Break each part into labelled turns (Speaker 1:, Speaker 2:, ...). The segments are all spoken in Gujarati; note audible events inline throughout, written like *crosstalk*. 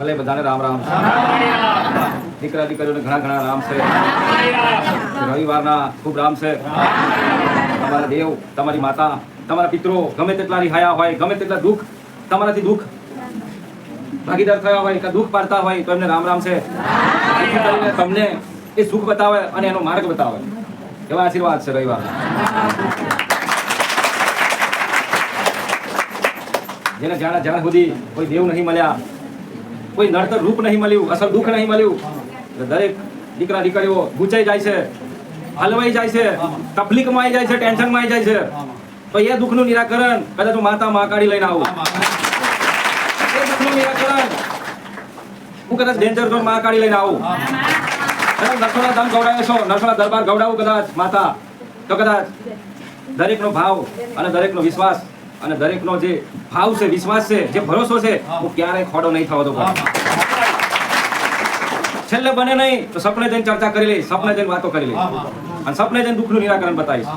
Speaker 1: ભલે બધાને રામ રામ દીકરા દીકરીઓને ઘણા ઘણા રામ છે. રવિવારના ખૂબ રામ છે. તમારા દેવ, તમારી માતા, તમારા પિત્રો, ગમે તેટલા રિહાયા હોય, ગમે તેટલા દુઃખ, તમારાથી દુઃખ ભાગીદાર થયા હોય કે દુઃખ પાડતા હોય તો એમને રામ રામ છે. તમને એ સુખ બતાવે અને એનો માર્ગ બતાવે. એવા આશીર્વાદ છે રવિવાર જેને જ્યાં જાણા સુધી કોઈ દેવ નહીં મળ્યા કોઈ નડતર રૂપ નહીં મળ્યું અસલ દુઃખ નહીં મળ્યું. દરેક દીકરા દીકરીઓ ગુંચાઈ જાય છે હલવાઈ જાય છે તકલીફમાં આવી જાય છે ટેન્શનમાં આવી જાય છે. તો એ દુઃખનું નિરાકરણ કદાચ હું માતા મહાકાળી લઈને આવું. એ દુઃખનું નિરાકરણ હું કદાચ ડેન્જર ઝોન મહાકાળી લઈને આવું. નરસોના ધામ ગવડાવે છો નરસોના દરબાર ગવડાવું કદાચ માતા. તો કદાચ દરેકનો ભાવ અને દરેકનો વિશ્વાસ અને દરેકનો જે ભાવ છે વિશ્વાસ છે જે ભરોસો છે હું. ક્યારેય ખોડો નહીં થવા દો છેલ્લે બને નહીં તો સપને જઈને ચર્ચા કરી લઈશ સપને જઈને વાતો કરી લઈશ. અને સપને જઈને દુઃખનું નિરાકરણ બતાવીશ.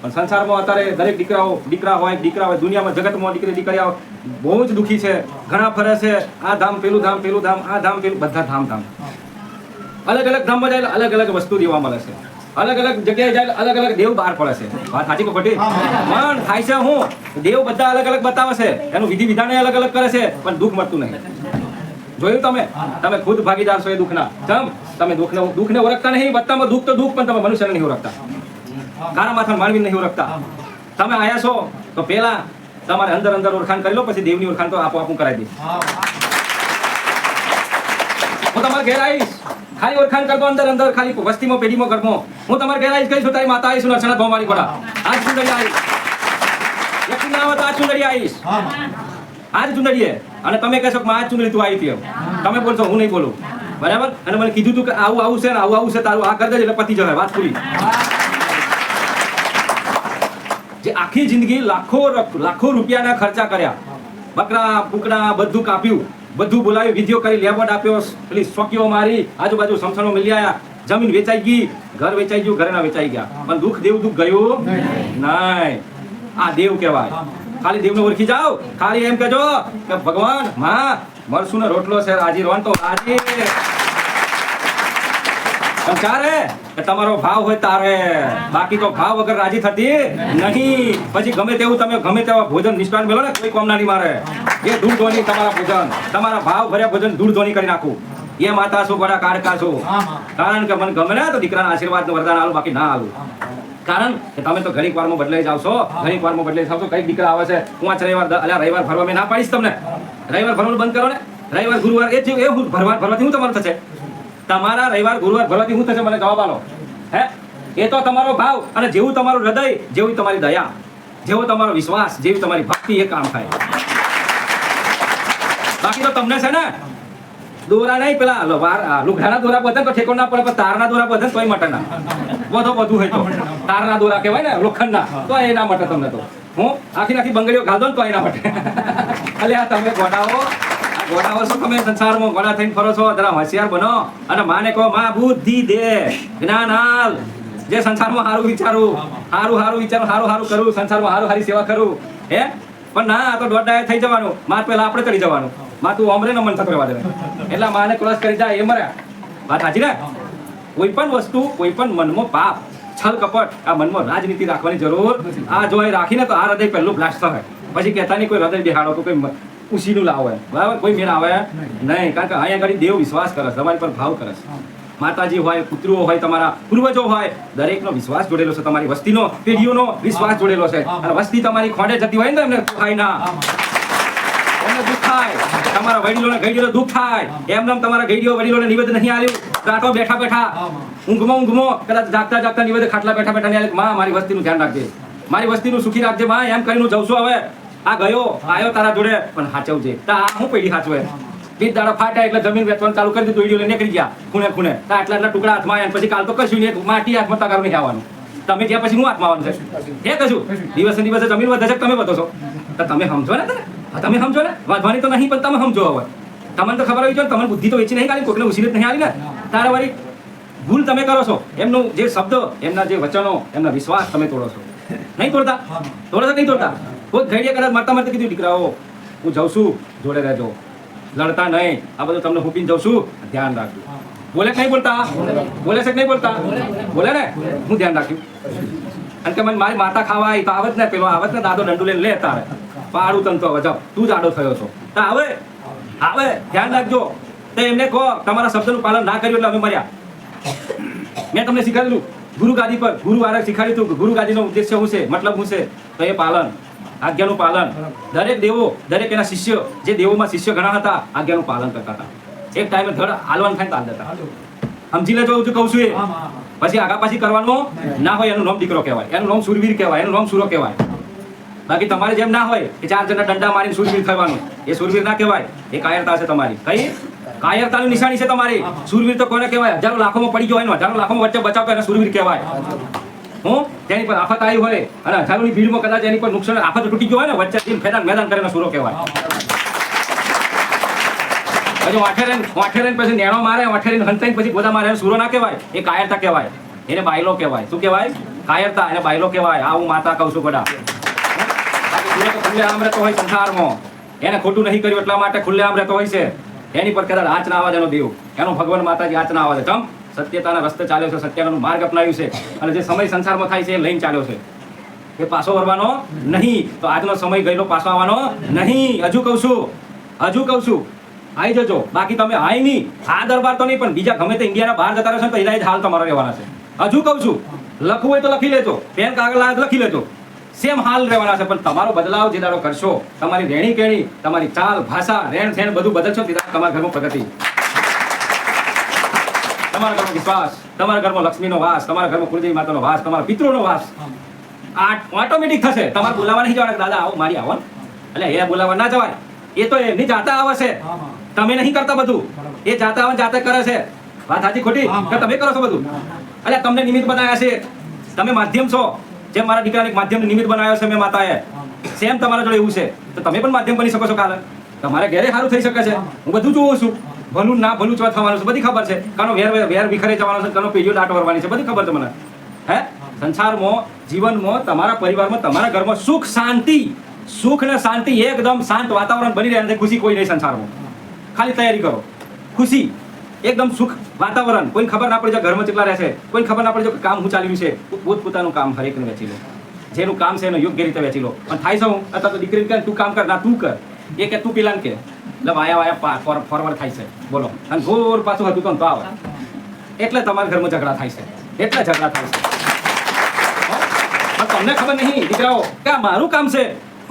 Speaker 1: પણ સંસારમાં અત્યારે દરેક દીકરાઓ દીકરા હોય દીકરા હોય દુનિયામાં જગતમાં દીકરી દીકરીઓ બહુ જ દુઃખી છે. ઘણા ફરે છે આ ધામ પેલું ધામ પેલું ધામ આ ધામ પેલું બધા ધામ ધામ. અલગ અલગ ધામમાં જાય અલગ અલગ વસ્તુ દેવા મળે છે. અલગ અલગ જગ્યાએ જાય અલગ અલગ દેવ બહાર પડે છે. વાત સાચી ખોટી? પણ થાય છે હું દેવ બધા અલગ અલગ બતાવે છે. એનું વિધિ વિધાન અલગ અલગ કરે છે પણ દુઃખ મળતું નહીં. જોયું તમે? તમે ખુદ ભાગીદાર છો એ દુઃખના. ચમ? તમે દુઃખને દુઃખને ઓળખતા નહીં બધામાં દુઃખ તો દુઃખ પણ તમે મનુષ્યને નહીં ઓળખતા. કારા માથા માનવી નહીં ઓળખતા. તમે આયા છો તો પેલા તમારે અંદર અંદર ઓળખાણ કરી લો પછી દેવની ઓળખાણ તો આપો આપું કરાવી દે હું તમારા ઘેર આવીશ. ખાલી ઓળખાણ કરતો અંદર અંદર ખાલી વસ્તીમાં પેઢીમાં ઘરમાં હું તમારે ઘેર આવીશ કહીશું તારી માતા આવીશું નરસણા મારી પડા આજ સુંદરી આવીશ. વ્યક્તિ ના આવે તો આજ સુંદરી આવીશ. આજ ચુંદડીએ. અને તમે કહેશો કે આજ ચુંદડી તું આવી હતી. તમે બોલશો હું નહીં બોલું. બરાબર? અને મને કીધું તું કે આવું આવું છે ને આવું આવું છે તારું આ કરી દેજે એટલે પતી જવાય. વાત પૂરી. જે આખી જિંદગી લાખો લાખો રૂપિયાના ખર્ચા કર્યા. બકરા કુકડા બધું કાપ્યું. બધું બોલાવી વિધિઓ કરી લેવડ આપ્યો પેલી સોકીઓ મારી આજુબાજુ સમસણો મિલી આયા. જમીન વેચાઈ ગઈ ઘર વેચાઈ ગયું ઘરેના વેચાઈ ગયા. પણ દુઃખ દેવ દુઃખ ગયું? નહીં. આ દેવ કહેવાય. ખાલી દેવને ઓળખી જાઓ. ખાલી એમ કહેજો કે ભગવાનમાં મરસું ને રોટલો છે રાજી રોન તો રાજી. કે તમારો ભાવ હોય તારે. બાકી તો ભાવ વગર રાજી થતી નહીં. પછી ગમે તેવું તમે ગમે તેવા ભોજન નિષ્ઠાન મેળો ને કોઈ કોમના નહીં મારે એ દૂર ધોની તમારા ભોજન. તમારા ભાવ ભર્યા ભોજન દૂર ધોની કરી નાખું. એ માતા છું બડા કારકા છું. કારણ કે મને ગમે ને તો દીકરાના આશીર્વાદ વરદાન આલું બાકી ના આલું. કારણ કે તમે તો ઘણી વારમાં બદલાઈ જાવ છો. ઘણીક વારમાં બદલાઈ જાવ છો. કંઈક દીકરા આવે છે હું આ રવિવાર અલ્યા રવિવાર ભરવા મેં ના પાડીશ તમને. રવિવાર ભરવાનું બંધ કરો ને. રવિવાર ગુરુવાર એ થયું એ હું ભરવા ભરવાથી હું તમારું થશે. તમારા રવિવાર, ગુરુવાર ભરવાથી શું થશે, મને જવાબ આલો. હે? એ તો તમારો ભાવ અને જેવું તમારું હૃદય, જેવી તમારી દયા, જેવો તમારો વિશ્વાસ, જેવી તમારી ભક્તિ, એ કામ થાય. બાકી તો તમને છે ને, દોરા નહીં, પેલા લુઘાના દોરા બધે તો ઠેકો ના પડે, પણ તારના દોરા બધે તોય મટે ના. બધો બધું હોય તો. તારના દોરા કહેવાય ને લોખંડના તો એ ના મટે તમને તો. હું આખી આખી બંગડીઓ ગાધો ને તો એ ના મટે. આ તમે ગોડાઓ. ગોડાઓ છો તમે સંસારમાં ગોડા થઈને ફરો છો? જરા હોશિયાર બનો. અને માને કહો, માં બુદ્ધિ દે જ્ઞાન હાલ જે સંસારમાં સારું વિચારું સારું સારું વિચારું સારું સારું કરું, સંસારમાં સારું સારી સેવા કરું. હે? પણ ના તો દોઢ થઈ જવાનું. માર પેલા આપણે ચડી જવાનું. માં, તું અમરે ન મન થતો રહેવા દે એટલે માને ક્રોસ કરી જાય એ મર્યા. વાત સાચી ને? કોઈ પણ વસ્તુ, કોઈ પણ મનમાં પાપ, છલ કપટ, આ મનમાં રાજનીતિ રાખવાની જરૂર. આ જો એ રાખીને તો આ હૃદય પહેલું બ્લાસ્ટ થાય. પછી કહેતા નહીં, કોઈ હૃદય બિહાડો તો કોઈ ઉસીનું લાવે. બરાબર? કોઈ મેળ આવે? નહીં. કારણ કે અહીંયા આગળ દેવ વિશ્વાસ કરે છે તમારી પર ભાવ કરે છે. માતાજી હોય પુત્રો હોય તમારા પૂર્વજો હોય દરેકનો વિશ્વાસ જોડેલો છે તમારી વસ્તીનો પેઢીઓનો વિશ્વાસ જોડેલો છે. અને વસ્તી તમારી ખોડે જતી હોય ને એમને ખાઈ ના. થાય. તમારા વડીલોને ઘડીઓને દુઃખ થાય. એમ એમ તમારા ઘડીઓ વડીલોને નિવેદન નહીં આલ્યું. રાતો બેઠા બેઠા ઊંઘમાં ઊંઘમાં કદાચ જાગતા જાગતા નિવેદન ખાટલા બેઠા બેઠા નહીં આલ્યું, માં મારી વસ્તીનું ધ્યાન રાખજે. મારી વસ્તીનું સુખી રાખજે. માં એમ કરીને જઉં છું હવે. આ ગયો આયો તારા જોડે. પણ સાચવજે તા આ હું પેઢી સાચવે બીજ દાડા ફાટ્યા એટલે જમીન વેચવાનું ચાલુ કરી દીધું લઈને નીકળી ગયા ખૂણે ખૂણે. તા આટલા આટલા ટુકડા હાથમાં આવ્યા પછી કાલ તો કશું નહીં માટી હાથમાં તગારું નહીં આવવાનું. તમે ત્યાં પછી હું હાથમાં આવવાનું છે? હે કશું? દિવસે દિવસે જમીન વધે છે તમે વધો છો? તો તમે સમજો ને તમે સમજો ને? વાંધવાની તો નહીં પણ તમે સમજો હવે. તમને તો ખબર આવી જોઈએ તમને બુદ્ધિ તો વેચી નહીં કાઢી કોઈને ઉછીને નહીં આવી ને? તારા વાળી ભૂલ તમે કરો છો. એમનો જે શબ્દ એમના જે વચનો એમના વિશ્વાસ તમે તોડો છો. નહીં તોડતા? તોડો છો નહીં તોડતા? કોઈ ઘડીએ કદાચ મારતા મારતા કીધું દીકરાઓ હું જઉં છું જોડે રહેજો. લડતા નહીં. આ બધું તમને હુકીને જઉં છું. ધ્યાન રાખજો. બોલે નહીં બોલતા? બોલે છે નહીં બોલતા? બોલે ને? હું ધ્યાન રાખ્યું અને કે મને મારી માતા ખાવા આવી તો આવત ને પેલો આવત ને દાદો દંડુ લઈને લે તારે. પાડું તને તો હવે જાઓ. તું જ આડો થયો છો. તો આવે. આવે. ધ્યાન રાખજો. તો એમને કહો તમારા શબ્દનું પાલન ના કર્યું એટલે અમે મર્યા. મેં તમને શીખવાડેલું. ગુરુ ગાદી પર ગુરુ વારે શીખવાડ્યું હતું ગુરુ ગાદીનો ઉદ્દેશ્ય શું છે? મતલબ શું છે? તો એ પાલન. આજ્ઞાનું પાલન. દરેક દેવો દરેક એના શિષ્ય જે દેવોમાં શિષ્ય ઘણા હતા આજ્ઞાનું પાલન કરતા હતા. એક ટાઈમે ધડ હાલવાન થાય તાલ દેતા સમજી લેજો છું કહું છું એ. પછી આગા પાછી કરવાનું ના હોય એનું નામ દીકરો કહેવાય. એનું નામ સુરવીર કહેવાય એનું નામ સુરો કહેવાય. બાકી તમારે જેમ ના હોય કે ચાર જણા દંડા મારીને સુરવીર થવાનું. એ સુરવીર ના કહેવાય. એ કાયરતા છે તમારી. કઈ? કાયરતાની નિશાની છે તમારી. સુરવીર તો કોને કહેવાય? હજારો લાખોમાં પડી ગયો હોય હજારો લાખોમાં વચ્ચે બચાવ એને સુરવીર કહેવાય. હું? તેની પર આફત આવી હોય અને હજારોની ભીડમાં કદાચ એની પર નુકસાન આફત તૂટી ગયો હોય ને, વચ્ચે જઈને મેદાન મેદાન કરીને સુરો કહેવાય. પછી વાઠેરેન વાઠેરેન પછી નેણો મારે, વાઠેરેન હંતાઈને પછી ગોદા મારે સુરો ના કહેવાય. એ કાયરતા કહેવાય. એને બાયલો કહેવાય. શું કહેવાય? કાયરતા, એને બાયલો કહેવાય. આ હું માતા કહું છું બધા. ખુલ્લે આમ રહેતો હોય સંસારમાં. એને ખોટું નહીં કર્યું એટલા માટે ખુલ્લેઆમ રહેતો હોય છે. એની પર કદાચ આંચ ના આવાજ એનો દેવ. એનો ભગવાન માતાજી આંચ ના આવાજ ચમ સત્યતાના રસ્તે ચાલ્યો છે સત્યનો માર્ગ અપનાવ્યું છે અને જે સમય સંસારમાં થાય છે એ લઈને ચાલ્યો છે. એ પાછો વળવાનો નહીં. તો આજનો સમય ગયેલો પાછો આવવાનો નહીં. હજુ કહું છું, હજુ કહું છું આવી જજો. બાકી તમે આય નહીં. આ દરબાર તો નહીં, પણ બીજા ગમે તે ઇન્ડિયાના બહાર જતા રહેશો તો એના હાલ તમારા રહેવાના છે. હજુ કહું છું, લખવું હોય તો લખી લેજો. પેન, કાગળ લખી લેજો. સેમ હાલ રહેવાના છે, પણ તમારો બદલાવ જે દાડો કરશો, તમારી રહેણી કેણી તમારી ચાલ, ભાષા રહેણ સહેણ બધું બદલશો તે તમારા ઘરમાં પ્રગતિ. તમારા ઘરમાં વિશ્વાસ તમારા ઘરમાં લક્ષ્મીનો વાસ તમારા ઘરમાં કુળદેવી માતાનો વાસ તમારા પિતૃનો વાસ. આ ઓટોમેટિક થશે. તમારે બોલાવવા નહીં જવાના દાદા આવો મારી આવો. એટલે એ બોલાવવા ના જવાય. એ તો એમની જાતા આવે છે. તમે નહીં કરતા બધું. એ જાતા આવે જાતે કરે છે. વાત સાચી ખોટી? કે તમે કરો છો બધું? એટલે તમને નિમિત્ત બનાવ્યા છે. તમે માધ્યમ છો. જેમ મારા દીકરાને માધ્યમ નિમિત્ત બનાવ્યો છે મેં માતાએ. સેમ તમારા જોડે એવું છે. તો તમે પણ માધ્યમ બની શકો છો કાલે. તમારે ઘેરે સારું થઈ શકે છે. હું બધું જોઉં છું. ભલું ના ભલું ચવા થવાનું છે. બધી ખબર છે. કાનો વેર વેર વિખરે જવાનો છે, કાનો પેઢીઓ દાટ વરવાની છે, બધી ખબર છે મને. હે? સંસારમાં, જીવનમાં, તમારા પરિવારમાં, તમારા ઘરમાં સુખ, શાંતિ. સુખ ને શાંતિ એકદમ શાંત વાતાવરણ બની રહે અને ખુશી કોઈ નહીં સંસારમાં. ખાલી તૈયારી કરો. ખુશી. એકદમ સુખ વાતાવરણ. કોઈ ખબર ના પડી જાય ઘરમાં કેટલા રહેશે કોઈ ખબર ના પડી જાય કામ હું ચાલ્યું છે. પોત પોતાનું કામ હરેકને વેચી લો. જેનું કામ છે એનું યોગ્ય રીતે વેચી લો. પણ થાય છે હું અથવા તો દીકરી તું કામ કર, ના, તું કર. એ કે તું પીલાન કે. એટલે વાયા વાયા ફોરવર્ડ થાય છે. બોલો. અને ઘોર પાછું હતું તો તો આવે. એટલે તમારા ઘરમાં ઝઘડા થાય છે. એટલે ઝઘડા થાય છે. તમને ખબર નહીં દીકરાઓ કે આ મારું કામ છે.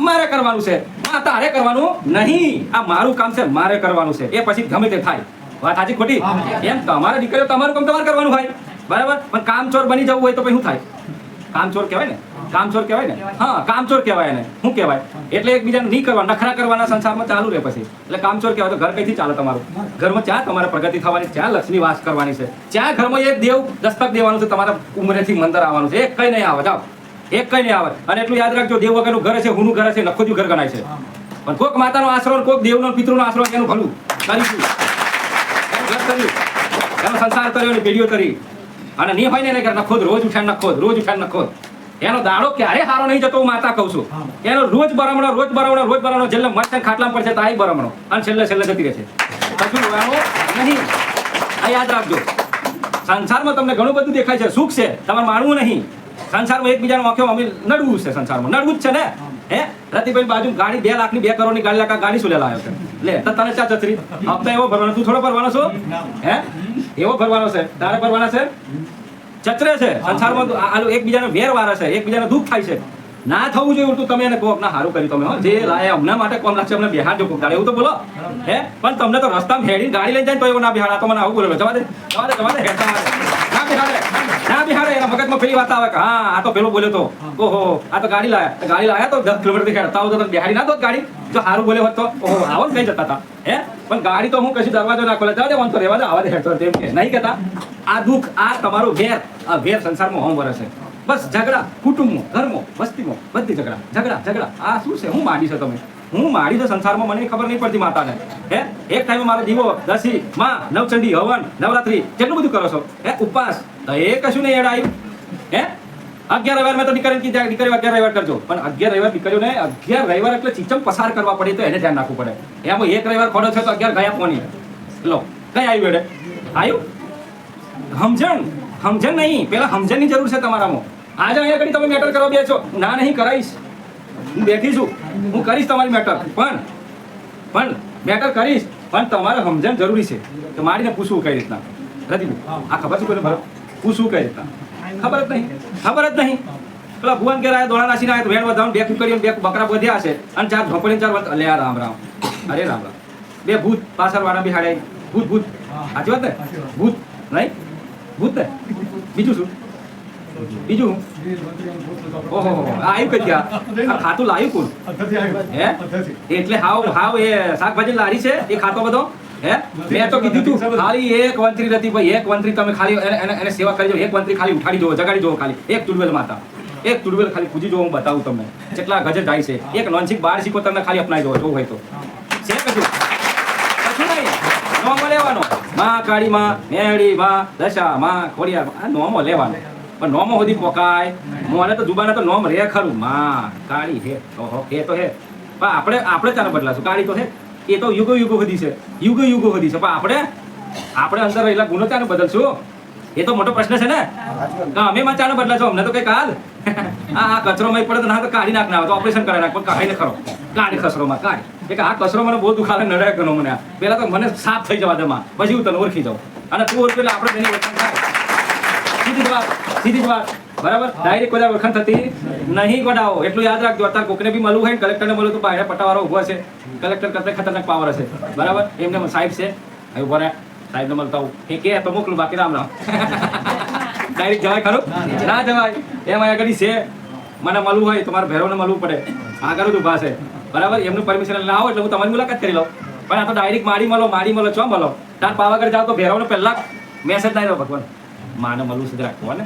Speaker 1: મારે કરવાનું છે. આ તારે કરવાનું નહીં. આ મારું કામ છે મારે કરવાનું છે. એ પછી ગમે તે થાય. વાત સાચી ખોટી? એમ તમારા દીકરીઓ તમારું કામ તમારે કરવાનું હોય. બરાબર? પણ કામચોર બની જવું હોય તો પછી શું થાય? કામચોર કહેવાય ને. કામચોર કહેવાય ને? હા કામચોર કહેવાય એને. શું કહેવાય? એટલે એકબીજાને નહીં કરવા નખરા કરવાના સંસારમાં ચાલુ રહે પછી. એટલે કામચોર કહેવાય તો ઘર કઈથી ચાલે તમારું? ઘરમાં ક્યાં તમારે પ્રગતિ થવાની છે? ક્યાં લક્ષ્મી વાસ કરવાની છે. ચ્યાં ઘરમાં એક દેવ દસ્તક દેવાનું છે તમારા ઉંમરેથી મંદર આવવાનું છે. એક કઈ નહીં આવે જાઓ. એક કઈ નહીં આવે. અને એટલું યાદ રાખજો દેવ વગરનું ઘર છે હુનું ઘર છે નખું ઘર ગણાય છે. પણ કોક માતાનો આશરો ને કોક દેવનો ને પિતૃનો આશરો એનું ભલું. કરીશું એનું કર્યું. એનો સંસાર કર્યો ને પેઢીઓ કરી. અને નહીં હોય ને એને નખોદ રોજ ઉઠાણ નખોદ રોજ ઉઠાણ નખોદ. એનો દાડો ક્યારે હારો નહીં જતો હું માતા કહું છું. એનો રોજ બરામણો રોજ બરામણો રોજ બરામણો છેલ્લે મસ્ત ખાટલામાં પડશે તાઈ બરામણો. અને છેલ્લે છેલ્લે જતી રહેશે. હજુ નહીં. આ યાદ રાખજો. સંસારમાં તમને ઘણું બધું દેખાય છે. સુખ છે. તમારે માનવું નહીં. સંસારમાં એકબીજાનો આંખો અમે નડવું છે સંસારમાં. નડવું જ છે ને? હે? રતિભાઈ બાજુ ગાડી બે લાખની બે કરોડની ગાડી લાખ ગાડી શું લેલા આવ્યો છે? લે તો તને ચા ચતરી હપ્તા એવો ભરવાનો. તું થોડો ભરવાનો છો? હે? એવો ભરવાનો છે. તારે ભરવાના છે? ચચરે છે. સંસારમાં આલો એકબીજાને વેર વારે છે. એકબીજાને દુઃખ થાય છે. ના થવું જોઈએ ઉલટું તમે એને કહો ના સારું કર્યું તમે જે લાયા હમણાં માટે કોમ લાગશે અમને બિહાર જો કોક એવું તો બોલો. હે? પણ તમને તો રસ્તામાં હેડીને ગાડી લઈ જાય તો એવો ના બિહાર તો મને આવું બોલે જવા દે. જવા દે જવા દે. હેડતા. ના બિહારે ના બિહારે એના મગજમાં પેલી વાત આવે કે હા આ તો પેલો બોલ્યો તો. ઓહો આ તો ગાડી લાયા. તો ગાડી લાયા તો દસ કિલોમીટરથી હેડતા હોય તો બિહારી ના દો ગાડી. જો સારું બોલ્યો હોત તો. ઓહો આવો કઈ જતા હતા હે? પણ ગાડી તો હું કશું દરવાજો ના ખોલે. દે વાંધો રહેવા દે આવા દે તેમ કે. નહીં કહેતા? આ દુઃખ, આ તમારો વેર, આ વેર સંસારમાં હોમ વરસ. બસ ઝઘડા, કુટુંબમાં, ઘરમાં, વસ્તીમાં, બધી ઝઘડા ઝઘડા ઝઘડા. આ શું છે? હું માડી છો તમે. હું માડી છો સંસારમાં, મને ખબર નહીં પડતી માતાને. હે? એક ટાઈમે મારો દીવો, દસી, માં, નવચંડી, હવન, નવરાત્રી, કેટલું બધું કરો છો? હે, ઉપવાસ. તો એ કશું નહીં એડાયું હે? અગિયાર રવિવાર મેં તો નીકળી કીધા દીકરીઓ અગિયાર રવિવાર કરજો. પણ અગિયાર રવિવાર દીકરીઓને અગિયાર રવિવાર એટલે ચીચમ પસાર કરવા પડે તો એને ધ્યાન રાખવું પડે. એમાં એક રવિવાર ખોડો છે તો અગિયાર ગયા કોની? લો, કઈ આવ્યું એડે આવ્યું? સમજણ સમજણ નહીં. પેલા સમજણની જરૂર છે તમારામાં. આજે અહીંયા કરી તમે મેટર કરવા બેસો. ના નહીં કરાવીશ. હું બેઠી છું. હું કરીશ તમારી મેટર. પણ પણ મેટર કરીશ. પણ તમારે સમજણ જરૂરી છે કે મારીને પૂછવું કઈ રીતના? રતિભાઈ આ ખબર છે કોઈને પૂછવું કઈ રીતના? ખબર જ નહીં. ખબર જ નહીં. પેલા ભુવન કે રાય દોડા નાસીને આવ્યા તો વેણ વધાવ બે કુકડીઓ બે બકરા વધ્યા છે અને ચાર ઝોપડી ચાર વધ- અલ્યા રામ રામ. અરે રામ રામ. બે ભૂત પાછળ વાળા બી હાડે ભૂત ભૂત. સાચી વાત ને? ભૂત નહીં? ભૂત ને? બીજું શું? બીજું? ઓહો આવ્યું કઈ ગયા ખાતું લાવ્યું કોણ? હે? એટલે હાવ હાવ એ શાકભાજી લારી છે એ ખાતો બધો? હે? મેં તો કીધું તું, ખાલી એક વંત્રી નથી ભાઈ, એક વંત્રી તમે ખાલી એને એને સેવા કરી દો, એક વંત્રી ખાલી ઉઠાડી જોવો જગાડી જોવો ખાલી. એક તુડવેલ માતા. એક તુડવેલ ખાલી પૂજી જોવો હું બતાવું તમને. કેટલા ગજર જાય છે. એક નોનસિક બાર શીખો તમને ખાલી અપનાવી જોવો જો હોય તો. છે કશું કશું નહીં. નોમો લેવાનો. માં કાળી માં, મેળી માં, દશા માં, ખોડિયાર. આ નોમો લેવાનો. પણ નોમો સુધી પોકાય. મોને તો જુબાને તો નોમ રે ખરું. માં કાળી હે, ઓહો, હે તો હે. પણ આપણે આપણે ચાને બદલાશું. કાળી તો હે. એ તો યુગો યુગો સુધી છે. યુગો યુગો સુધી છે. પણ આપણે આપણે અંદર રહેલા ગુનો ચાને બદલશું? એ તો મોટો પ્રશ્ન છે ને? અમે માં ચાલો બદલા છો અમને તો કઈ કાલ આ આ કચરો માં પડે તો ના તો કાઢી નાખ ના તો ઓપરેશન કરાવી નાખ. પણ કાઢીને ખરો. કાઢી કચરો માં કાઢ. એટલે આ કચરો મને બહુ દુખાવે નડે ગણો મને. પેલા તો મને સાફ થઈ જવા દે માં. પછી હું તને ઓળખી જાઉં. અને તું ઓળખી એટલે આપણે તેની ઓળખાણ થાય. સીધી જવાબ સીધી જ વાત બરાબર? ડાયરેક્ટ કોઈ ઓળખાણ થતી નહીં ગોડાવો એટલું યાદ રાખજો. અત્યારે કોકને બી મળવું હોય ને કલેક્ટરને મળવું તો બહાર પટ્ટાવાળો ઊભો છે કલેક્ટર કરતા ખતરનાક પાવર હશે. બરાબર? એમને સાહેબ છે. હવે ઊભો રહે સાહેબને મળતા હું એ કે તો મોકલું બાકી રામ રામ. *laughs* ડાયરેક્ટ જવાય ખરું? ના જવાય. એમાં આગળ છે. મને મળવું હોય તો મારે ભેરવને મળવું પડે. આગળ જ ઊભા છે. બરાબર? એમનું પરમિશન ના આવો એટલે હું તમારી મુલાકાત કરી લઉં. પણ આ તો ડાયરેક્ટ માડી મળો માડી મળો ચો મળો? તાર પાવાગઢ જાવ તો ભેરવને પહેલા મેસેજ ના ભગવાન. માને મળવું સુધી રાખવું ને.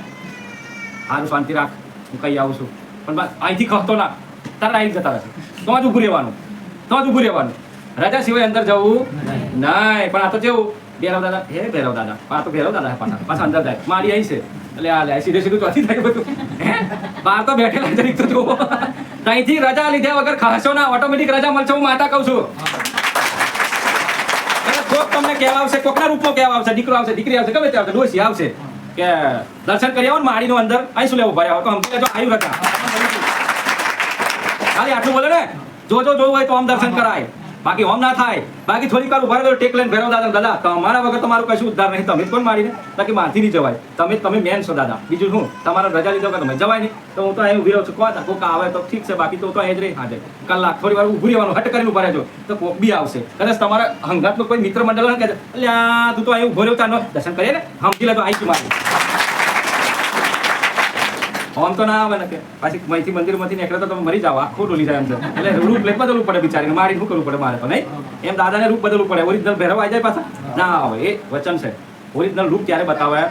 Speaker 1: હારું, શાંતિ રાખ. હું કઈ આવું છું. પણ બસ, અહીંથી ખસતો ના. તારે આવી જતા રહેશે. તો જ ઊભું રહેવાનું. તો જ ઊભું રહેવાનું. રજા સિવાય અંદર જવું નહીં. પણ આ તો જેવું ભેરવ દાદા, હે ભેરવ દાદા? આ તો ભેરવ દાદા પાછા. પાછા અંદર જાય. મારી આવી છે. એટલે આ લે સીધે સીધું ચોથી થાય બધું. હે? બહાર તો બેઠેલા જરીક તો જુઓ. ત્યાંથી રજા લીધા વગર ખાશો ના. ઓટોમેટિક રજા મળશે હું માતા કહું છું. કોક તમને કહેવા આવશે, કોકના રૂપમાં કહેવા આવશે? દીકરો આવશે, દીકરી આવશે, ગમે તે આવશે, ડોસી આવશે. કે દર્શન કરી આવો ને માળીનો અંદર. અહીં શું લેવું? ભાઈ, આવો, તો લેજો. આવ્યું હતા ખાલી આટલું બોલે ને? જો જો, જોવું હોય તો આમ દર્શન કરાય. બાકી ઓમ ના થાય. બાકી થોડીક વાર ઊભા રહો ટેક લઈને ભેરવ દાદા દાદા, તમારા વગર તમારું કશું ઉદ્ધાર નહીં. તમે કોણ મારીને? બાકી મારથી નહીં જવાય. તમે તમે મેન છો, દાદા. બીજું શું? તમારા રજા લીધો તમે જવાય નહીં. તો હું તો અહીં ઊભી રહું છું. કોણ કોક આવે તો ઠીક છે. બાકી તો તો અહીં જ રહી. હાજર કલાક થોડી વાર ઊભું રહેવાનું, હટ કરીને ઊભા રહેજો. તો કોક બી આવશે. કદાચ તમારા હંગાતનો કોઈ મિત્ર મંડળ છે એટલે તું તો અહીં ઊભો રહ્યો દર્શન કરીએ ને? સમજી લેજો આઈ મારી. આમ તો ના આવે ને કે પાછી અહીંથી મંદિરમાંથી નીકળે તો તમે મરી જાવ આખું ડોલી જાય એમ છે એટલે રૂપ લઈ બદલવું પડે બિચારીને. મારી શું કરવું પડે મારે પણ નહીં? એમ દાદાને રૂપ બદલવું પડે. ઓરિજિનલ ભેરવ આવી જાય પાછા? ના આવે. એ વચન છે. ઓરિજિનલ રૂપ ત્યારે બતાવે?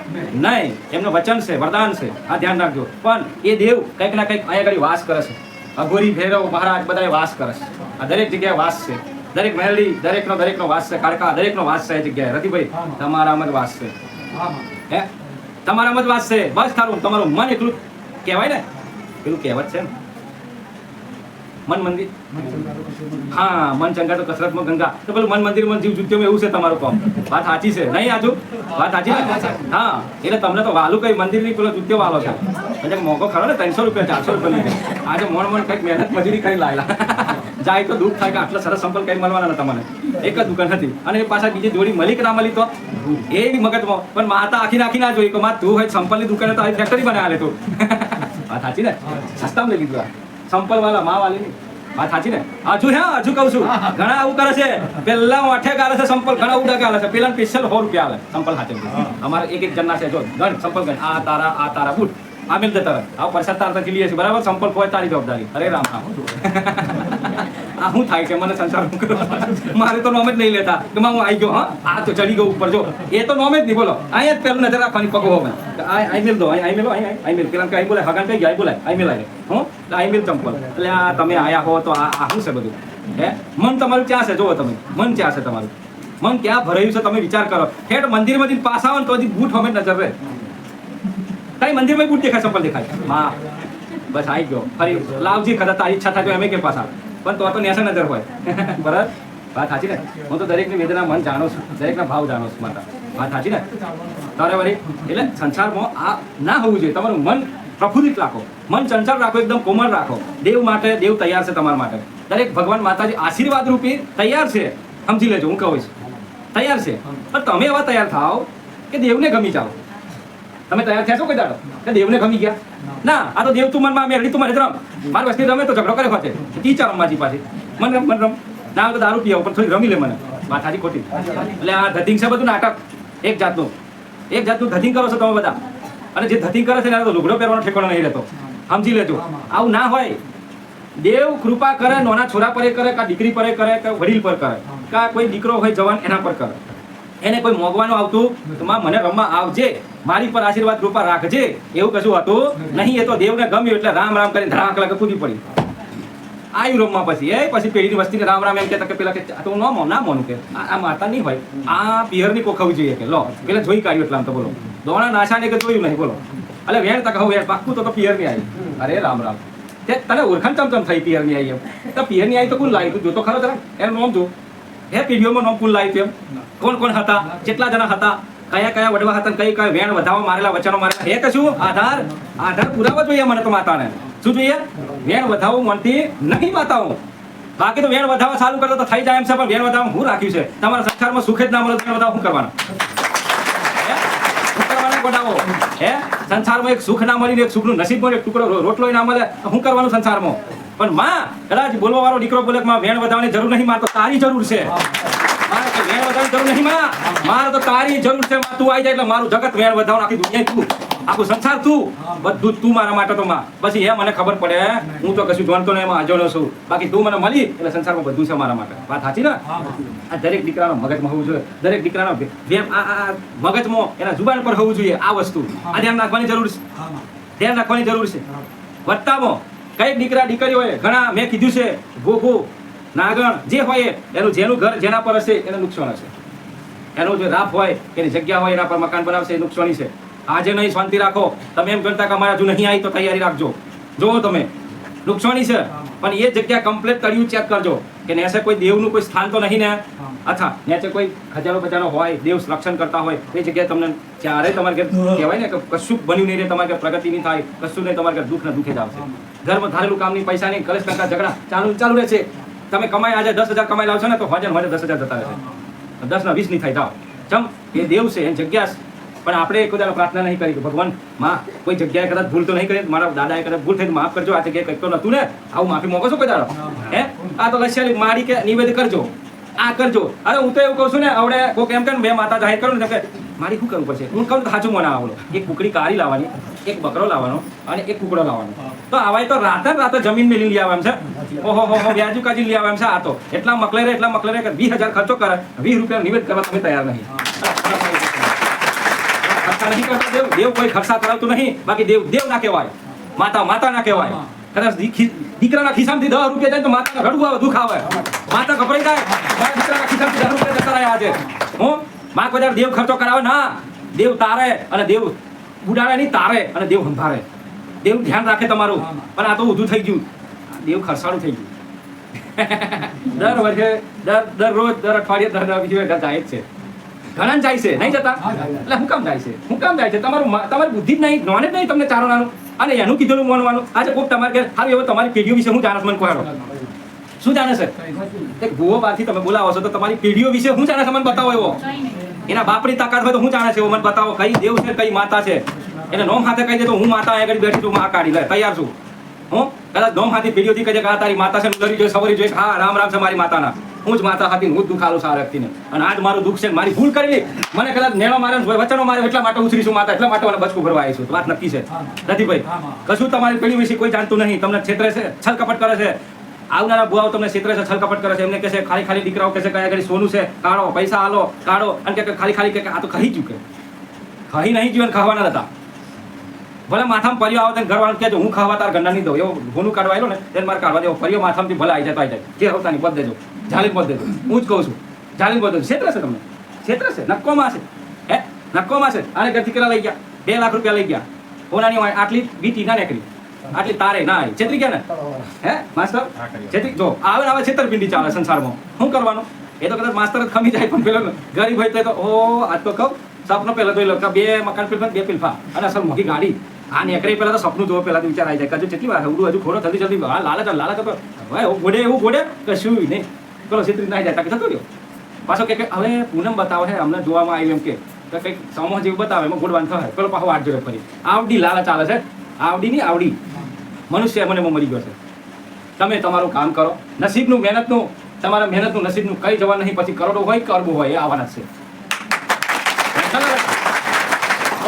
Speaker 1: નહીં. એમનું વચન છે વરદાન છે. આ ધ્યાન રાખજો. પણ એ દેવ કંઈક ના કંઈક અહીંયા આગળ વાસ કરે છે. અઘોરી ભૈરવ મહારાજ બધાએ વાસ કરે છે. આ દરેક જગ્યાએ વાસ છે. દરેક મહેલી દરેકનો દરેકનો વાસ છે. કાળકા દરેકનો વાસ છે એ જગ્યાએ. રતિભાઈ તમારામાં જ વાસ છે. હે તમારામાં જ વાસ છે. બસ તારું તમારું મન એકલું કહેવાય ને? પેલું કહેવત છે ને મન મંદિર હા, મન ચંગા તો કસરતમાં ગંગા. તો પેલું મન મંદિરમાં જીવ જુત્યો એવું છે તમારું કામ. વાત સાચી છે. નહીં આજુ? વાત સાચી હા. એટલે તમને તો વાલું કઈ મંદિરની પેલો જુત્યો વાલો છે. એટલે મોંઘો ખરો ને, ત્રણસો રૂપિયા, ચારસો રૂપિયા લીધે. આજે મોણ મોણ કંઈક મહેનત મજૂરી કરી લાયેલા. જાય તો દુઃખ થાય કે આટલા સરસ સંપલ કઈ મળવાના તમને એક જ દુકાન હતી. અને પાછા બીજી જોડી મળી કે ના મળી તો? એ મગજમાં. પણ માતા આખી નાખી ના જોઈ કે માં તું હોય સંપલની દુકાને તો ફેક્ટરી બનાવે તું. વાત સાચી ને? સસ્તામાં લઈ લીધું સંપલ વાળા મા વાળી વાત સાચી ને? હજુ હે હજુ કહું છું. ઘણા આવું કરે છે. પેલા અઠે ગાલે છે સંપલ ઘણા ઉડા ગાલે છે. પેલા સ્પેશિયલ સો રૂપિયા આલે સંપલ હાથે અમારે એક એક જણના છે. જો ગણ સંપલ ગણ. આ તારા આ તારા બુટ. આ મિલ જતા રહે આ પરસાદ તારતા લઈએ છે બરાબર? સંપલ કોઈ તારી જવાબદારી. અરે રામ રામ. આ શું થાય છે? મને સંસાર શું કરો? મારે તો નોમ જ નહીં લેતા. કે હું આવી ગયો, હા? આ તો ચડી ગયો ઉપર, જો. એ તો નોમ જ નહીં, બોલો. અહીંયા જ પેલું નજર રાખવાની પગો હવે. આઈ મેલ દો, આઈ મિલો, આઈ મિલ. પેલા આઈ બોલાય, હગાન કઈ ગયા બોલાય, આઈ મિલ આવી હું? આઈ મેલ ચંપલ. એટલે આ તમે આયા હો, તો આ શું છે બધું? હે? મન તમારું ક્યાં છે? જોવો તમે. મન ક્યાં છે તમારું? મન ક્યાં ભરાયું છે તમે વિચાર કરો. ઠેઠ મંદિરમાંથી પાસ આવો ને તો હજી બૂટ અમે નજર રહે. તારી મંદિરમાં બૂટ દેખાય ચપ્પલ દેખાય. હા બસ આવી ગયો. ફરી લાવજી, કદાચ તારી ઈચ્છા થાય તો એમ કે પાછા. પણ તો તો નેસા નજર હોય. *laughs* બરાબર? વાત સાચી ને? હું તો દરેકની વેદના મન જાણું છું, દરેકના ભાવ જાણું છું માતા. વાત સાચી ને? તારે વળી, એટલે સંસારમાં આ ના હોવું જોઈએ. તમારું મન પ્રફુલ્લિત રાખો. મન ચંચળ રાખો, એકદમ કોમળ રાખો. દેવ માટે દેવ તૈયાર છે તમારા માટે. દરેક ભગવાન માતાજી આશીર્વાદ રૂપી તૈયાર છે. સમજી લેજો, હું કહું છું. તૈયાર છે. પણ તમે એવા તૈયાર થાઓ કે દેવને ગમી જાઓ. તમે તૈયાર થયા છો કોઈ દાડો? કે દેવને ગમી ગયા? ના, આ તો દેવ તું મનમાં મેળવી તું મને રમ. મારી વસ્તી રમે તો ઝઘડો કરે હોતે ટીચર રમવાજી પાછી મન રમ મન રમ. ના તો દારૂ પીવો પણ થોડી રમી લે મને. માથાજી ખોટી? એટલે આ ધતિંગ છે બધું નાટક. એક જાતનું. એક જાતનું ધતિંગ કરો છો તમે બધા. અને જે ધતિંગ કરે છે એને તો લુગડો પહેરવાનો ઠેકાણો નહીં રહેતો. સમજી લેજો. આવું ના હોય. દેવ કૃપા કરે, નાના છોરા પર કરે, કા દીકરી પર કરે, કે વડીલ પર કરે. કા કોઈ દીકરો હોય જવાન, એના પર કરે. એને કોઈ મોગવાનું આવતું માં મને રમવા આવજે. મારી પર આશીર્વાદ, કૃપા રાખજે. એવું કશું હતું નહીં. એ તો દેવને ગમ્યું એટલે રામ રામ કરીને ધડાક લાગે કૂદી પડી. આવ્યું રમવા પછી. એ પછી પેઢીની વસ્તીને રામ રામ એમ કહેતા કે પેલા કે તો ન મો- ના મોનું કે. આ માતા નહીં હોય. આ પિયરની કોખાવું જોઈએ કે. લો, પેલા જોઈ કાઢ્યું એટલે આમ તો બોલો. દોણા નાશાને કે જોયું નહીં, બોલો. એટલે વેણ તક હવે પાક્કું તો પિયરની આવી અરે રામ રામ. તે તને ઓળખાણ ચમચમ ચમ થઈ પિયરની આવી એમ. તો પિયરની આવી તો કોણ લાવી તું? જોતો ખરો તને એનું નામ જો. હે પેઢીઓમાં નામ કુલ લાવી એમ? કોણ કોણ હતા? કેટલા જણા હતા? કયા કયા વડવા હતા કઈ કઈ વેણ વધાવા મારેલા વચનો મારેલા? હે કશું આધાર? આધાર પુરાવા જોઈએ મને તો માતાને. શું જોઈએ? વેણ વધાવો મનથી નહીં માતાઓ. બાકી તો વેણ વધાવવા ચાલુ કરતો તો થઈ જાય એમ છે પણ વેણ વધાવવા હું રાખ્યું છે? તમારા સંસારમાં સુખે જ ના મળે વેણ વધાવા શું કરવાનું? શું હે? સંસારમાં એક સુખ ના મળીને એક સુખનું નસીબ મળે એક ટુકડો રોટલો ના મળે શું કરવાનું સંસારમાં? પણ માં કદાચ બોલવા વાળો દીકરો બોલે માં વેણ વધારવાની જરૂર નહીં માં તો તારી જરૂર છે. મારે તો વેણ વધારવાની જરૂર નહીં માં. મારે તો તારી જરૂર છે માં. તું આવી જાય એટલે મારું જગત વેણ વધાવવાનું આખી દુનિયા તું. આખું સંસાર તું. બધું તું મારા માટે તો માં. પછી એ મને ખબર પડે હું તો કશું જાણતો નહીં એમાં અજાણ્યો છું. બાકી તું મને મળી એટલે સંસારમાં બધું છે મારા માટે. વાત સાચી ને? આ દરેક દીકરાનો મગજમાં હોવું જોઈએ. દરેક દીકરાનો મગજમાં એના જુબાન પર હોવું જોઈએ આ વસ્તુ. આ ધ્યાન રાખવાની જરૂર છે. ધ્યાન રાખવાની જરૂર છે. વત્તામાં કઈ દીકરા દીકરી હોય ઘણા મેં કીધું છે ગોગો નાગણ જે હોય એનું જેનું ઘર જેના પર હશે એને નુકસાન હશે. એનું જે રાફ હોય એની જગ્યા હોય એના પર મકાન બનાવશે એ નુકસાની છે. આજે નહીં શાંતિ રાખો. તમે એમ કરતા કે અમારે હજુ નહીં આવી તો તૈયારી રાખજો. જુઓ તમે. નુકસાની છે. પણ એ જગ્યા કમ્પ્લીટ કર્યું ચેક કરજો. કે નેસે કોઈ દેવનું કોઈ સ્થાન તો નહીં ને? અચ્છા નેચે કોઈ ખજાનો બજાનો હોય દેવ રક્ષણ કરતા હોય એ જગ્યાએ તમને ક્યારે તમારે ઘેર કહેવાય ને કે કશું બન્યું નહીં રહે તમારે પ્રગતિ નહીં થાય કશું નહીં તમારે ઘેર દુઃખ ને દુઃખે જ આવશે. ધર્મ ધારેલું કામ નહીં પૈસા નહીં કલેશ ટકા ઝઘડા ચાલુ ચાલુ રહે છે. તમે કમાઈ આજે દસ હજાર કમાઈ લાવશો ને તો હજાર હજાર દસ હજાર જતા રહેશે દસ ના વીસ નહીં થાય જાઓ. ચમ એ દેવ છે એની જગ્યા પણ આપણે એક દાડો પ્રાર્થના નહીં કરી કે ભગવાનમાં કોઈ જગ્યાએ કદાચ ભૂલ તો નહીં કરી મારા દાદાએ કદાચ ભૂલ થઈ માફ કરજો આ જગ્યાએ કંઈક તો નતું ને. આવું માફી મોકો છો કોઈ દાડો? હે? આ તો લશ્યાલી મારી કે નિવેદ કરજો. આ કરજો અરે હું તો એવું કહું છું ને આવડે કોઈક એમ કે બે માતા જાહેર કરું ને. કે મારી શું કરવું પડશે? હું કહું સાચું મને આવડો એક કુકડી કાળી લાવવાની એક બકરો લાવવાનો અને એક કુકડો લાવવાનો. તો આવાય તો રાતે રાતે જમીન મેલી લઈ આવે એમ છે ઓહો હો હો વ્યાજુ કાજી લઈ આવે એમ છે. આ તો એટલા મકલેરે એટલા મકલેરે કે વીસ હજાર ખર્ચો કરે વીસ રૂપિયા નિવેદ કરવા તમે તૈયાર નહીં. ખર્ચા નહીં કરતા દેવ. દેવ કોઈ ખર્ચા કરાવતું નહીં. બાકી દેવ દેવ ના કહેવાય. માતા માતા ના કહેવાય. કદાચ દીકરાના ખિસ્સામાંથી દસ રૂપિયા જાય તો માતાને ઘડવું આવે દુઃખ આવે માતા ગભરાઈ જાય. ખિસ્સામાંથી રૂપિયા જતા રહ્યા છે. હું માં કોઈ દેવ ખર્ચો કરાવે ના. દેવ તારે અને દેવ ઉડાડે નહીં તારે અને દેવ સંભાળે. દેવ ધ્યાન રાખે તમારું. પણ આ તો ઊંધું થઈ ગયું. દેવ ખરસાળું થઈ ગયું. *laughs* દર વર્ષે દર દરરોજ દર અઠવાડિયે દર બીજું એક જાય છે. ઘણા જાય છે નહીં જતા? એટલે હું કામ જાય છે? હું કામ જાય છે? તમારું તમારી બુદ્ધિ જ નહીં નોલેજ નહીં તમને ચારો નાનું અને એનું કીધેલું માનવાનું. આજે કોક તમારે કે સારું એવો તમારી પેઢીઓ વિશે હું જાણસ મને કહો શું જાણે છે? એક ભૂવો બારથી તમે બોલાવો છો તો તમારી પેઢીઓ વિશે હું જાણે છે? મને બતાવો એવો. એના બાપની તાકાત હોય તો હું જાણે છે એવો? મને બતાવો કઈ દેવ છે કઈ માતા છે? એને નોમ હાથે કહી દે તો હું માતા આગળ બેઠી છું માં કાઢી લે તૈયાર છું. હું? કદાચ નોમ હાથી પેઢીઓથી કહી દે કે આ તારી માતા છે લડી જોઈ સવારી જોઈ હા રામ રામ છે મારી માતાના. હું જ માતા હતી હું જ દુખાલું સારા વ્યક્તિને અને આજ મારું દુઃખ છે મારી ભૂલ કરેલી. મને કદાચ નેણો મારે વચનો મારે એટલા માટે ઉછરી છું માતા એટલા માટે મને બચકું ભરવા આવી છું. વાત નક્કી છે. નથી ભાઈ કશું તમારી પેઢી વિશે કોઈ જાણતું નહીં. તમને છેતરે છે છલ કપટ કરે છે. આવનારા બુઆઓ તમને છેતરે છે, છલકપટ કરે છે. એમને કહે ખાલી ખાલી દીકરાઓ કહે છે કયા ઘડી સોનું છે, કાઢો, પૈસા હાલો કાઢો. અને કે, ખાલી ખાલી કે, આ તો કહી ચૂકે કહી નહીં જીવન ખાવાના હતા. ભલે માથામાં પર્યો આવે તો ઘરવાળા કહેજો, હું ખાવા તાર ગંડા નહીં દઉં. એવો ગુનું કાઢવા આવ્યો ને તેને મારે કાઢવા દેવો. પર્યો માથામાંથી ભલે આવી જાય તો આવી જાય. જે હોતાની પદ દેજો. જાલી પદ દેજો. હું જ કહું છું જાલી પદ દેજો. ક્ષેત્ર છે તમને. ક્ષેત્ર છે. નક્કોમાં છે. હે? નક્કોમાં છે. આને ઘરથી કેટલા લઈ ગયા? બે લાખ રૂપિયા લઈ ગયા. હોય આટલી વીટી ના નીકળી. આટલી તારે ના આવી. છેતરી ગયા ને? હે માસ્ટર છેતરી? જો આવે આવે છેતરપિંડી ચાલે સંસારમાં. શું કરવાનું? એ તો કદાચ માસ્તર જ ખમી જાય પણ પેલો ગરીબ હોય તો ઓ આજ તો કહું સપનો તો એ લોકો બે મકાન પીલફા બે પીલફા અને અસલ મોટી ગાડી. આ નીકળે પેલા તો સપનું જોવો પેલા તો વિચાર આવી જાય કજુ કેટલી વાર હજુ હજુ ખોડો જલ્દી જલ્દી હા લાલચ લાલચ તો એવું ગોડે એવું ગોડે કશું નહીં. પેલો છેતરી ના જાય જતો રહ્યો. પાછો કે હવે પૂનમ બતાવે છે અમને જોવામાં આવ્યું એમ કે કંઈક સમૂહ જેવું બતાવે એમાં ગોડવાન થાય. પેલો પાછો વાટ જોડે ફરી. આવડી લાલચ ચાલે છે. આવડી નહીં આવડી. મનુષ્ય મને મરી ગયો છે. તમે તમારું કામ કરો. નસીબનું મહેનતનું, તમારા મહેનતનું નસીબનું કઈ જવા નહીં, પછી કરોડો હોય કે અરબો હોય, એ આવવાના છે.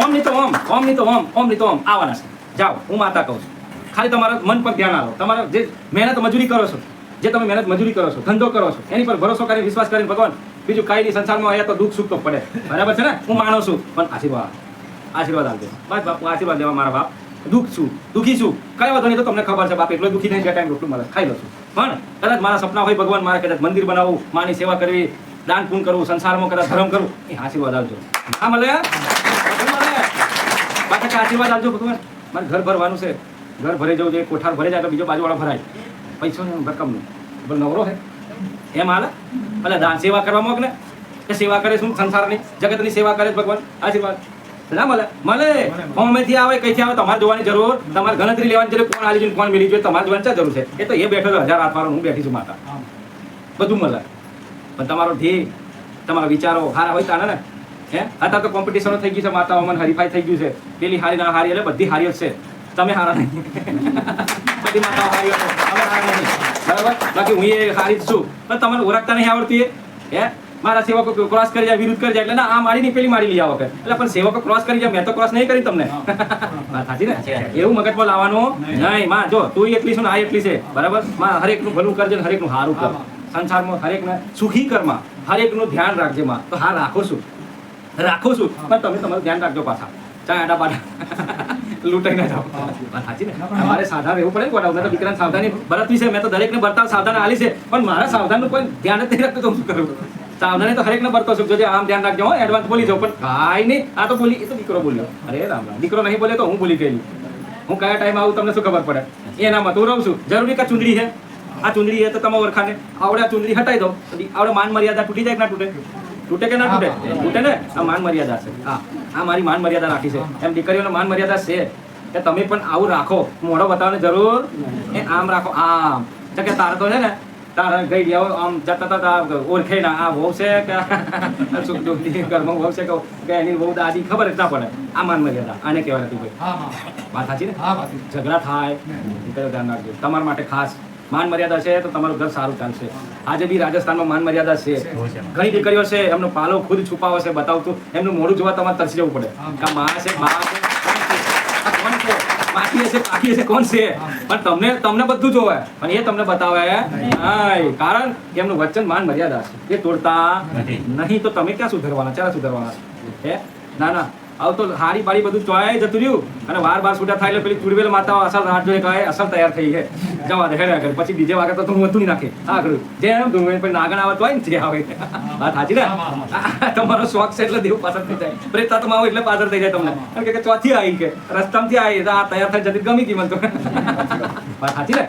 Speaker 1: ઓમ નહીં તો ઓમ ઓમ નહીં તો ઓમ ઓમ નહીં તો ઓમ, આવવાના છે. જાઓ, હું માતા કહું છું. ખાલી તમારા મન પર ધ્યાન આવો તમારા જે મહેનત મજૂરી કરો છો, જે તમે મહેનત મજૂરી કરો છો, ધંધો કરો છો, એની પર ભરોસો કરીને, વિશ્વાસ કરીને ભગવાન, બીજું કાંઈ નહીં, સંસારમાં આવ્યા તો દુઃખ સુખ તો પડે. બરાબર છે ને? હું માનું છું. પણ આશીર્વાદ આશીર્વાદ આપજો. બસ બાપુ, આશીર્વાદ લેવા મારા બાપ. દુઃખ છું દુઃખી છું કઈ વાંધો નહીં, તો તમને ખબર છે બાપ, એટલો દુઃખી નહીં બે ટાઈમ રોટલું મળે. ખાઈ લો છું પણ કદાચ મારા સપના હોય ભગવાન મારે કદાચ મંદિર બનાવવું, માની સેવા કરવી, દાન પૂન કરવું, સંસારમાં કદાચ ધર્મ કરવું, એ આશીર્વાદ આપજો. હા, મળે? પાછા આશીર્વાદ આપજો ભગવાન. મારે ઘર ભરવાનું છે. ઘર ભરે જવું છે કોઠાર ભરે જાય તો બીજો બાજુવાળો ભરાય. પૈસો ને રકમનું બોલ, નવરો હે? એમ હાલે? ભલે દાન સેવા કરવા મોક ને કે સેવા કરે શું? સંસારની, જગતની સેવા કરે ભગવાન? આશીર્વાદ. ના મળે મળે હોમેથી આવે કઈથી આવે તમારે જોવાની જરૂર. તમારે ગણતરી લેવાની જરૂર કોણ આલી કોણ મિલી જોઈએ તમારે જોવાની જરૂર છે. એ તો એ બેઠો હજાર હાથ હું બેઠી છું માતા બધું મળે પણ તમારો ધ્યેય તમારા વિચારો હારા હોય તાને ને? હે? અત્યારે તો કોમ્પિટિશનો થઈ ગયું છે માતાઓમાં હરીફાઈ થઈ ગયું છે. પેલી હારી ના હારી એટલે બધી હારી જ છે. તમે હારા નહીં. *laughs* બધી માતાઓ હારી અમે હારા નહીં. બરાબર? બાકી હું એ હારી જ છું. પણ તમને ઓળખતા નહીં આવડતી હે? મારા સેવકો ક્રોસ કરી જાય વિરુદ્ધ કરી જાય એટલે ના આ મારી નહીં પેલી મારી લઈ આવો એટલે પણ સેવકો ક્રોસ કરી જાય મેં તો ક્રોસ નહીં કરી તમને. *laughs* વાત સાચી ને? એવું મગજમાં લાવવાનું નહીં. માં જો તું એટલી છું ને આ એટલી છે. બરાબર? માં હરેકનું ભલું કરજે ને હરેકનું સારું કર. સંસારમાં હરેકને સુખી કરમાં હરેકનું ધ્યાન રાખજે માં. તો હા રાખો છું. રાખો છું. પણ તમે તમારું ધ્યાન રાખજો પાછા. ચા આડા બાડા. *laughs* લૂંટાઈ ના જાઓ. સાચી ને? તમારે સાવધાન રહેવું પડે મેં તો દીકરાને સાવધાની બરતવી છે. મેં તો દરેકને બરતાવ સાવધાન આલી છે. પણ મારા સાવધાનનું કોઈ ધ્યાન જ નહીં રાખતું તો શું કરું? સાવધાની તો હરેકને બરતો છું. જોજે આમ ધ્યાન રાખજો એડવાન્સ બોલી જાઉં પણ કાંઈ નહીં. આ તો બોલી, એ તો દીકરો બોલ્યો. અરે રામ રામ. દીકરો નહીં બોલે તો હું બોલી ગયેલી. હું કયા ટાઈમ આવું તમને શું ખબર પડે? એનામાં તો રહું છું. જરૂરી કે ચૂંદડી છે? આ ચૂંદડી છે તો તમે ઓળખાને. આવડે આ ચૂંદડી હટાઈ દો. આવડે માન મર્યાદા તૂટી જાય કે ના તૂટે? તૂટે કે ના તૂટે? તૂટે ને? આ માન મર્યાદા છે. હા. આ મારી માન મર્યાદા રાખી છે. એમ દીકરીઓને માન મર્યાદા છે કે તમે પણ આવું રાખો. મોઢો બતાવવાની જરૂર? એ આમ રાખો. આમ. કે તારે તો છે ને તારે ગઈ ગયા આમ જતા હતા ઓળખે ના. આ વહુ છે કે *laughs* સુખ દુઃખની ઘરમાં વહુ છે કે એની વહુ દાદી ખબર જ ના પડે. આ માન મર્યાદા આને કહેવાય નથી ભાઈ. વાત સાચી ને? ઝઘડા થાય. ધ્યાન રાખજો. તમારા માટે ખાસ માન મર્યાદા છે તો તમારું ઘર સારું ચાલશે. આજે બી રાજસ્થાનમાં માન મર્યાદા છે. ઘણી દીકરીઓ છે એમનો પાલો ખુદ છુપાવે છે બતાવતું. એમનું મોઢું જોવા તમારે તરસી જવું પડે. કે મા છે મા છે. પાકી હશે બાકી હશે કોણ છે? પણ તમને તમને બધું જોવે. પણ એ તમને બતાવે કારણ કે એમનું વચન માન મર્યાદા છે. એ તોડતા નહીં. તો તમે ક્યાં સુધરવાના? ચારા સુધરવાના. છે ના ના. આવું તો હારી બારી બધું ચોય જતું રહ્યું અને વાર બાર છૂટા થાય એટલે પેલી ચુડવેલ માતા અસલ રાત જોઈએ કહે અસલ તૈયાર થઈ છે. જવા દે હેડે આગળ. પછી બીજે વાગે તો હું હતું નહીં નાખે આગળ. જેમ ધૂમે પણ નાગણ આવત હોય ને જે આવે. વાત સાચી ને? તમારો શોખ છે એટલે દેવું પાછળ થઈ જાય. પ્રેતાત્મા આવો એટલે પાછળ થઈ જાય તમને. કારણ કે ચોથી આવી કે. રસ્તામાંથી આવી તો આ તૈયાર થઈ જતી ગમી કિંમત વાત સાચી ને?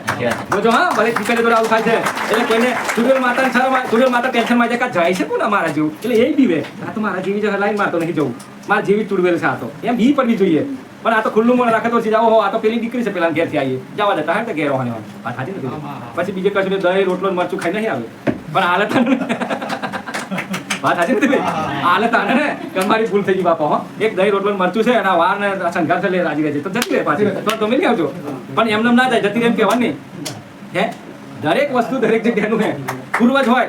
Speaker 1: જોજો હા. ભલે દીકરી જોડે આવું થાય છે. એટલે કોઈને ચુડવેલ માતા શરમ ચુડવેલ માતા ટેન્શનમાં જાય કે જાય છે કોણ મારા જેવું? એટલે એ બીવે આ તો મારા જેવી જગ્યા લાઈન મારતો નહીં જવું. મારા જેવી ચુડવેલ છે આ તો. એમ બી પડવી જોઈએ. પણ આ તો ખુલ્લું મને રાખે તો સીધા હો આ તો પેલી દીકરી છે પેલા ઘેરથી આવીએ. જવા દેતા હે તો ઘેર હોવાની વાત. સાચી નથી પછી બીજે કશું દહીં રોટલો મરચું ખાઈ નહીં આવે. પણ હાલત વાત સાચી નથી ભાઈ હાલત આને ને. તમારી ભૂલ થઈ ગઈ બાપા હો. એક દહીં રોટલો મરચું છે અને આ વાર ને સંઘાર છે લે રાજી રહે તો જતી રહે પાછી. તો તમે નહીં આવજો. પણ એમને એમ ના જાય જતી રહે એમ કહેવાની. હે? દરેક વસ્તુ દરેક જગ્યાનું હે. પૂર્વજ હોય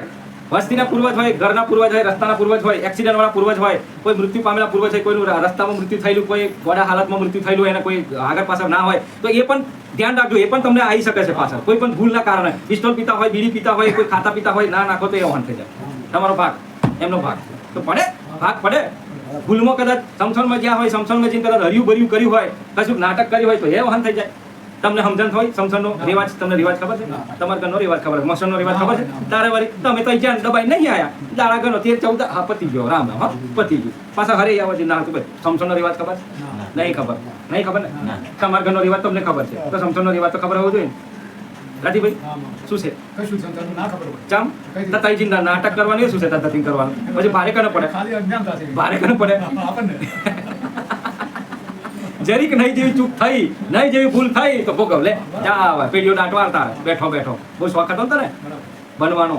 Speaker 1: વસ્તીના પૂર્વજ હોય, ઘરના પૂર્વજ હોય, રસ્તાના પૂર્વજ હોય એક્સિડન્ટ વાળા પૂર્વજ હોય, કોઈ મૃત્યુ પામેલા પૂર્વજ હોય, કોઈનું રસ્તામાં મૃત્યુ થયેલું, કોઈ ગોડા હાલતમાં મૃત્યુ થયેલું એને કોઈ આગળ પાછળ ના હોય, તો એ પણ ધ્યાન રાખજો, એ પણ તમને આવી શકે છે પાછળ. કોઈ પણ ભૂલના કારણે. પિસ્તોલ પીતા હોય, બીડી પીતા હોય, કોઈ ખાતા પીતા હોય, ના નાખો તો એ વાન થઈ જાય. તમારો ભાગ, એમનો ભાગ. તો પડે, ભાગ પડે. ભૂલમાં કદાચ સમસણમાં જ્યાં હોય, સમસણમાં જઈને કદાચ હર્યું ભર્યું કર્યું હોય કશું નાટક કર્યું હોય, તો એ વહન થઈ જાય. તમને સમજણ હોય સમસણનો રિવાજ તમને રિવાજ ખબર છે? તમારે ઘરનો રિવાજ ખબર છે મસણનો રિવાજ ખબર છે? તારે વારી તમે તો જ્યાં દબાઈ નહીં આયા. દાડા ગણો તેર ચૌદ હા પતી ગયો રામ રામ હા પતી ગયું. પાછા હરે આવા જે ના હતું ભાઈ સમસણનો રિવાજ ખબર છે? નહીં ખબર. નહીં ખબર ને. તમારા ઘરનો રિવાજ તમને ખબર છે. તો સમસણનો રિવાજ તો ખબર હોવો જોઈએ ને. શું છે? ચામ? તતાઈજી ના નાટક કરવાનું શું છે તતાઈ કરવાનું? પછી ભારે કને પડે. ભારે કને પડે.
Speaker 2: આપણને.
Speaker 1: જરીક નહીં જેવી ચૂક થઈ, નહીં જેવી ભૂલ થઈ, તો ભોગવ, લે, જા આવે પેઢીઓ દાંટ વાળતા, બેઠો બેઠો. બહુ શોખ હતો ને બનવાનો.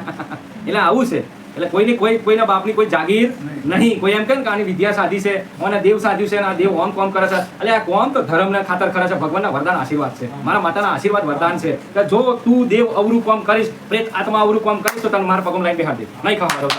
Speaker 1: *laughs* એટલે આવું છે. એટલે કોઈની, કોઈ, કોઈના બાપની કોઈ જાગીર નહીં. કોઈ એમ કે ને આની વિદ્યા સાધી છે મને દેવ સાધ્યું છે આ દેવ ઓમ કોમ કરે છે. એટલે આ કોમ તો ધર્મને ખાતર કરે છે. ભગવાનના વરદાન આશીર્વાદ છે. મારા માતાના આશીર્વાદ વરદાન છે. કે જો તું દેવ અવરું કોમ કરીશ, પ્રેત આત્મા અવરું કોમ કરીશ, તો તને મારા પગમ લાઈન બેહાડ દે. નહીં ખાવા દઉં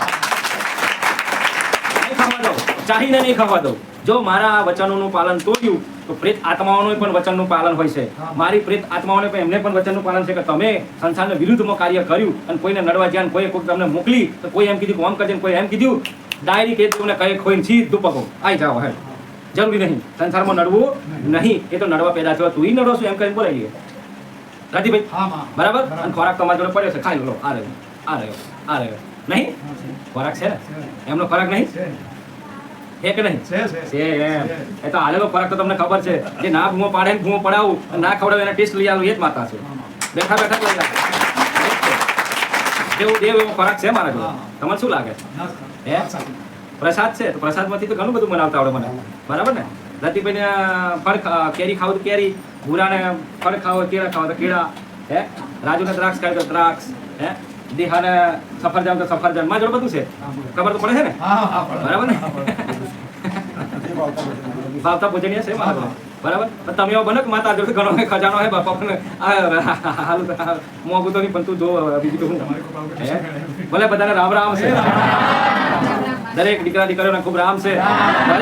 Speaker 1: ચાહીને નહીં ખાવા દઉં જો મારા વચનોનું પાલન તોડ્યું તો પ્રેત આત્માઓનું પણ વચનનું પાલન હોય છે. મારી પ્રેત આત્માઓને પણ એમને પણ વચનનું પાલન છે કે તમે સંસારના વિરુદ્ધમાં કાર્ય કર્યું અને કોઈને નડવા જ્યાં કોઈ કોઈ તમને મોકલી તો કોઈ એમ કીધું આમ કરજે કોઈ એમ કીધું ડાયરી કે તમને કઈ ખોઈને છી દુપકો આવી જાઓ હે જરૂરી નહીં. સંસારમાં નડવું નહીં. એ તો નડવા પેદા થયો. તું નડો છું એમ કરીને બોલાવીએ રાજીભાઈ બરાબર? અને ખોરાક તમારા જોડે પડ્યો છે. ખાઈ લો આ રહ્યો. આ રહ્યો. આ રહ્યો. નહીં? ખોરાક છે ને? એમનો ખોરાક નહીં?
Speaker 2: છે
Speaker 1: કે નહીં?
Speaker 2: છે,
Speaker 1: એમ એ તો હાલેલો ફરક તો તમને ખબર છે. જે ના ભૂમો પાડે ને ભૂમો પડાવું ના ખવડાવે એના ટેસ્ટ લઈ આવું એ જ માતા છે. બેઠા બેઠા લઈ આવે એવું દેવ એવો ફરક છે મારા જોડે. તમને શું લાગે?
Speaker 2: ના,
Speaker 1: હે? પ્રસાદ છે? તો પ્રસાદમાંથી તો ઘણું બધું બનાવતા આવડે મને. બરાબર ને? રતિભાઈને ફળ કેરી ખાવ તો કેરી ભૂરાને ફળ ખાવ કેળા ખાવ તો કેળા. હે? રાજુને દ્રાક્ષ ખાય તો દ્રાક્ષ. હે? દેહાને સફરજન તો સફરજન. માં જોડે બધું છે. ખબર તો પડે છે ને?
Speaker 2: હા, હા, હા.
Speaker 1: બરાબર ને? ભાવતા પૂજનીય છે બરાબર? તમે એવો બનો માતા જોડે ઘણો ખજાનો હે બાપા. પણ હાલ મોંઘું તો નહીં પણ તું જો બીજું તો હું. ભલે બધાને રામ રામ છે. દરેક દીકરા દીકરીઓને ખૂબ રામ છે.